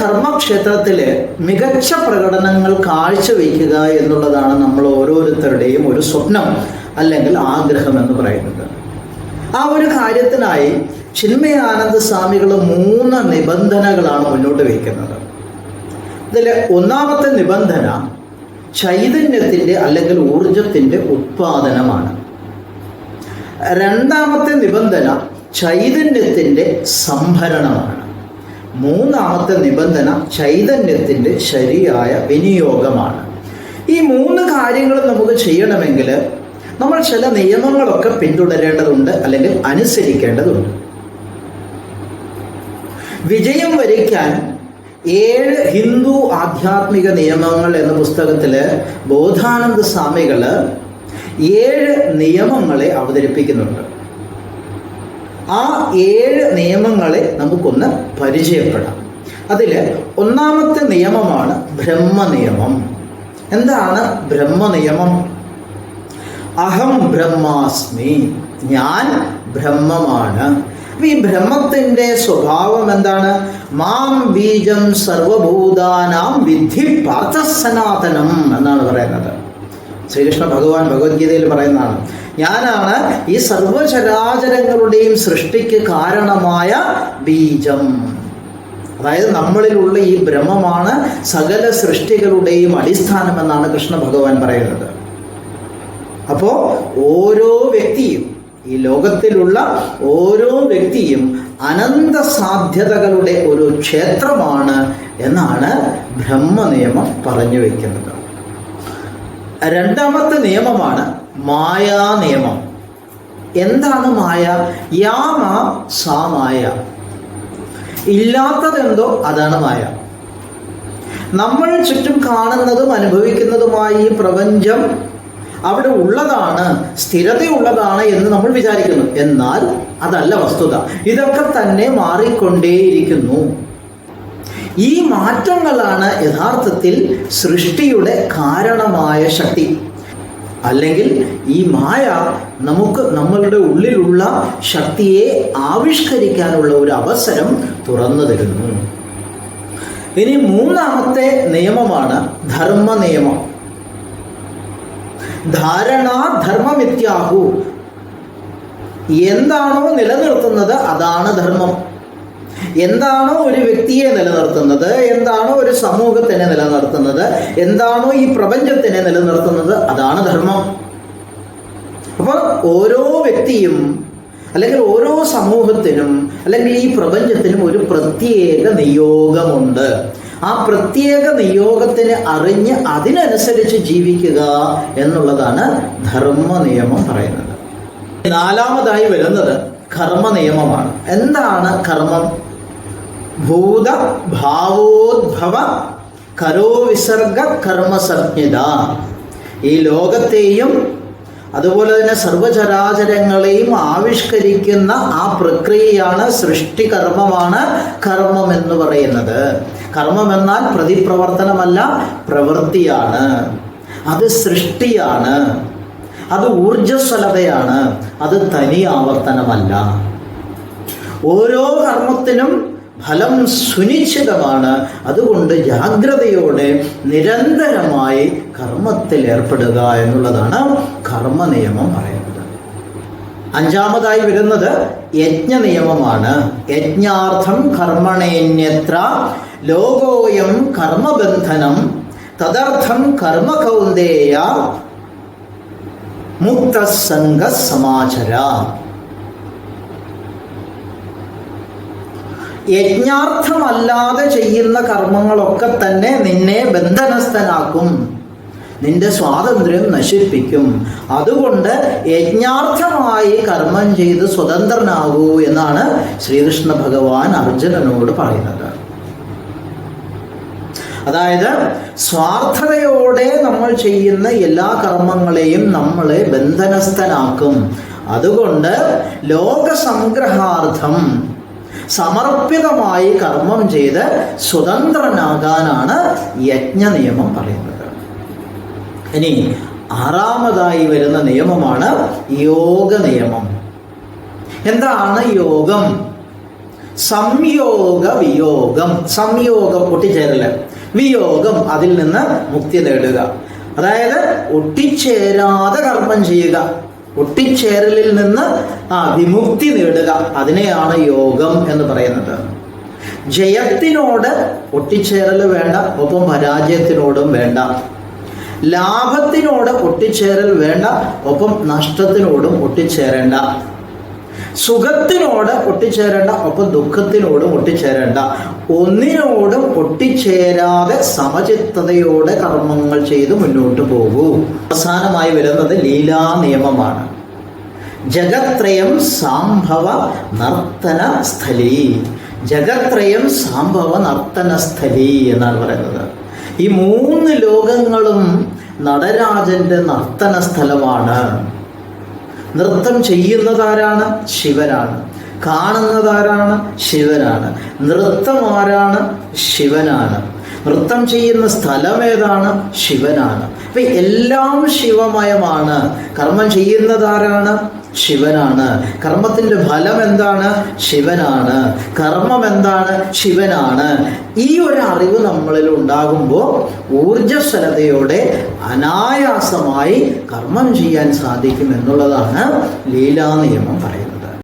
കർമ്മക്ഷേത്രത്തിൽ മികച്ച പ്രകടനങ്ങൾ കാഴ്ചവെക്കുക എന്നുള്ളതാണ് നമ്മൾ ഓരോരുത്തരുടെയും ഒരു സ്വപ്നം അല്ലെങ്കിൽ ആഗ്രഹം എന്ന് പറയുന്നത്. ആ ഒരു കാര്യത്തിനായി ചിന്മയാനന്ദ സ്വാമികൾ മൂന്ന് നിബന്ധനകളാണ് മുന്നോട്ട് വയ്ക്കുന്നത്. ഇതിൽ ഒന്നാമത്തെ നിബന്ധന ചൈതന്യത്തിന്റെ അല്ലെങ്കിൽ ഊർജത്തിന്റെ ഉത്പാദനമാണ്. രണ്ടാമത്തെ നിബന്ധന ചൈതന്യത്തിന്റെ സംഭരണമാണ്. മൂന്നാമത്തെ നിബന്ധന ചൈതന്യത്തിന്റെ ശരിയായ വിനിയോഗമാണ്. ഈ മൂന്ന് കാര്യങ്ങൾ നമുക്ക് ചെയ്യണമെങ്കിൽ നമ്മൾ ചില നിയമങ്ങളൊക്കെ പിന്തുടരേണ്ടതുണ്ട് അല്ലെങ്കിൽ അനുസരിക്കേണ്ടതുണ്ട്. വിജയം വരിക്കാൻ ഏഴ് ഹിന്ദു ആധ്യാത്മിക നിയമങ്ങൾ എന്ന പുസ്തകത്തിൽ ബോധാനന്ദ സ്വാമികൾ ഏഴ് നിയമങ്ങളെ അവതരിപ്പിക്കുന്നുണ്ട്. ആ ഏഴ് നിയമങ്ങളെ നമുക്കൊന്ന് പരിചയപ്പെടാം. അതിൽ ഒന്നാമത്തെ നിയമമാണ് ബ്രഹ്മനിയമം. എന്താണ് ബ്രഹ്മനിയമം? അഹം ബ്രഹ്മാസ്മി ഞാൻ ബ്രഹ്മമാണ്. ഈ ബ്രഹ്മത്തിന്റെ സ്വഭാവം എന്താണ്? മാം ബീജം സർവഭൂതാനാം വിധി പാർത്ഥസനാതനം എന്നാണ് പറയുന്നത്. ശ്രീകൃഷ്ണ ഭഗവാൻ ഭഗവത്ഗീതയിൽ പറയുന്നതാണ് ഞാനാണ് ഈ സർവചരാചരങ്ങളുടെയും സൃഷ്ടിക്ക് കാരണമായ ബീജം. അതായത് നമ്മളിലുള്ള ഈ ബ്രഹ്മമാണ് സകല സൃഷ്ടികളുടെയും അടിസ്ഥാനം എന്നാണ് കൃഷ്ണ ഭഗവാൻ പറയുന്നത്. അപ്പോൾ ഓരോ വ്യക്തിയും ഈ ലോകത്തിലുള്ള ഓരോ വ്യക്തിയും അനന്ത സാധ്യതകളുടെ ഒരു ക്ഷേത്രമാണ് എന്നാണ് ബ്രഹ്മനിയമം പറഞ്ഞു വയ്ക്കുന്നത് രണ്ടാമത്തെ നിയമമാണ് മായാ നിയമം. എന്താണ് മായ? യാമ സാ മായ. ഇല്ലാത്തതെന്തോ അതാണ് മായ. നമ്മൾ ചുറ്റും കാണുന്നതും അനുഭവിക്കുന്നതുമായ ഈ പ്രപഞ്ചം അവിടെ ഉള്ളതാണ് സ്ഥിരതയുള്ളതാണ് എന്ന് നമ്മൾ വിചാരിക്കുന്നു. എന്നാൽ അതല്ല വസ്തുത. ഇതൊക്കെ തന്നെ മാറിക്കൊണ്ടേയിരിക്കുന്നു. ഈ മാറ്റങ്ങളാണ് യഥാർത്ഥത്തിൽ സൃഷ്ടിയുടെ കാരണമായ ശക്തി. അല്ലെങ്കിൽ ഈ മായ നമുക്ക് നമ്മളുടെ ഉള്ളിലുള്ള ശക്തിയെ ആവിഷ്കരിക്കാനുള്ള ഒരു അവസരം തുറന്നു തരുന്നു. ഇനി മൂന്നാമത്തെ നിയമമാണ് ധർമ്മ നിയമം ധാരണ ധർമ്മമിത്യാഹു. എന്താണോ നിലനിർത്തുന്നത് അതാണ് ധർമ്മം. എന്താണോ ഒരു വ്യക്തിയെ നിലനിർത്തുന്നത് എന്താണോ ഒരു സമൂഹത്തിനെ നിലനിർത്തുന്നത് എന്താണോ ഈ പ്രപഞ്ചത്തിനെ നിലനിർത്തുന്നത് അതാണ് ധർമ്മം. അപ്പോൾ ഓരോ വ്യക്തിയും അല്ലെങ്കിൽ ഓരോ സമൂഹത്തിനും അല്ലെങ്കിൽ ഈ പ്രപഞ്ചത്തിനും ഒരു പ്രത്യേക നിയോഗമുണ്ട്. ആ പ്രത്യേക നിയോഗത്തിന് അറിഞ്ഞ് അതിനനുസരിച്ച് ജീവിക്കുക എന്നുള്ളതാണ് ധർമ്മ നിയമം പറയുന്നത്. നാലാമതായി വരുന്നത് കർമ്മ നിയമമാണ് എന്താണ് കർമ്മം? ഭൂത ഭാവോദ്ഭവ കരോവിസർഗ കർമ്മസജ്ഞത ഈ ലോകത്തെയും അതുപോലെ തന്നെ സർവചരാചരങ്ങളെയും ആവിഷ്കരിക്കുന്ന ആ പ്രക്രിയയാണ് സൃഷ്ടികർമ്മമാണ് കർമ്മം എന്ന് പറയുന്നത്. കർമ്മം എന്നാൽ പ്രതിപ്രവർത്തനമല്ല പ്രവൃത്തിയാണ്. അത് സൃഷ്ടിയാണ്. അത് ഊർജസ്വലതയാണ് അത് തനി ആവർത്തനമല്ല. ഓരോ കർമ്മത്തിനും ഫലം സുനിശ്ചിതമാണ്. അതുകൊണ്ട് ജാഗ്രതയോടെ നിരന്തരമായി കർമ്മത്തിൽ ഏർപ്പെടുക എന്നുള്ളതാണ് കർമ്മ നിയമം പറയുന്നത്. അഞ്ചാമതായി വരുന്നത് യജ്ഞ നിയമമാണ് യജ്ഞാർത്ഥം കർമ്മണേന്യത്ര ലോകോയം കർമ്മബന്ധനം തദർത്ഥം കർമ്മ കൗന്ദേയ മുക്തസംഗ സമാചര യജ്ഞാർത്ഥമല്ലാതെ ചെയ്യുന്ന കർമ്മങ്ങളൊക്കെ തന്നെ നിന്നെ ബന്ധനസ്ഥനാക്കും. നിന്റെ സ്വാതന്ത്ര്യം നശിപ്പിക്കും. അതുകൊണ്ട് യജ്ഞാർത്ഥമായി കർമ്മം ചെയ്ത് സ്വതന്ത്രനാകൂ എന്നാണ് ശ്രീകൃഷ്ണ ഭഗവാൻ അർജുനനോട് പറയുന്നത്. അതായത് സ്വാർത്ഥതയോടെ നമ്മൾ ചെയ്യുന്ന എല്ലാ കർമ്മങ്ങളെയും നമ്മളെ ബന്ധനസ്ഥനാക്കും. അതുകൊണ്ട് ലോകസംഗ്രഹാർത്ഥം സമർപ്പിതമായി കർമ്മം ചെയ്ത് സ്വതന്ത്രനാകാനാണ് യജ്ഞ നിയമം പറയുന്നത്. ഇനി ആറാമതായി വരുന്ന നിയമമാണ് യോഗ നിയമം എന്താണ് യോഗം? സംയോഗ വിയോഗം. സംയോഗം ഒട്ടിച്ചേരൽ. വിയോഗം അതിൽ നിന്ന് മുക്തി നേടുക. അതായത് ഒട്ടിച്ചേരാതെ കർമ്മം ചെയ്യുക. ഒട്ടിച്ചേരലിൽ നിന്ന് ആ വിമുക്തി നേടുക. അതിനെയാണ് യോഗം എന്ന് പറയുന്നത്. ജയത്തിനോട് ഒട്ടിച്ചേരൽ വേണ്ട ഒപ്പം പരാജയത്തിനോടും വേണ്ട. ലാഭത്തിനോട് ഒട്ടിച്ചേരൽ വേണ്ട ഒപ്പം നഷ്ടത്തിനോടും ഒട്ടിച്ചേരേണ്ട സുഖത്തിനോട് ഒട്ടിച്ചേരേണ്ട ഒപ്പം ദുഃഖത്തിനോടും ഒട്ടിച്ചേരേണ്ട. ഒന്നിനോടും ഒട്ടിച്ചേരാതെ സമചിത്തതയോടെ കർമ്മങ്ങൾ ചെയ്ത് മുന്നോട്ട് പോകൂ. അവസാനമായി വരുന്നത് ലീലാ നിയമമാണ്. ജഗത്രയം സാംഭവ നർത്തന സ്ഥലി. ജഗത്രയം സാംഭവ നർത്തന സ്ഥലി എന്നാണ് പറയുന്നത്. ഈ മൂന്ന് ലോകങ്ങളും നടരാജന്റെ നർത്തന സ്ഥലമാണ്. നൃത്തം ചെയ്യുന്നതാരാണ്? ശിവനാണ് കാണുന്നതാരാണ്? ശിവനാണ് നൃത്തം ആരാണ്? ശിവനാണ്. നൃത്തം ചെയ്യുന്ന സ്ഥലം ഏതാണ്? ശിവനാണ്. അപ്പൊ എല്ലാം ശിവമയമാണ്. കർമ്മം ചെയ്യുന്നതാരാണ്? ശിവനാണ്. കർമ്മത്തിന്റെ ഫലം എന്താണ്? ശിവനാണ്. കർമ്മം എന്താണ്? ശിവനാണ്. ഈ ഒരു അറിവ് നമ്മളിൽ ഉണ്ടാകുമ്പോൾ ഊർജസ്വലതയോടെ അനായാസമായി കർമ്മം ചെയ്യാൻ സാധിക്കും എന്നുള്ളതാണ് ലീലാ നിയമം പറയുന്നത്.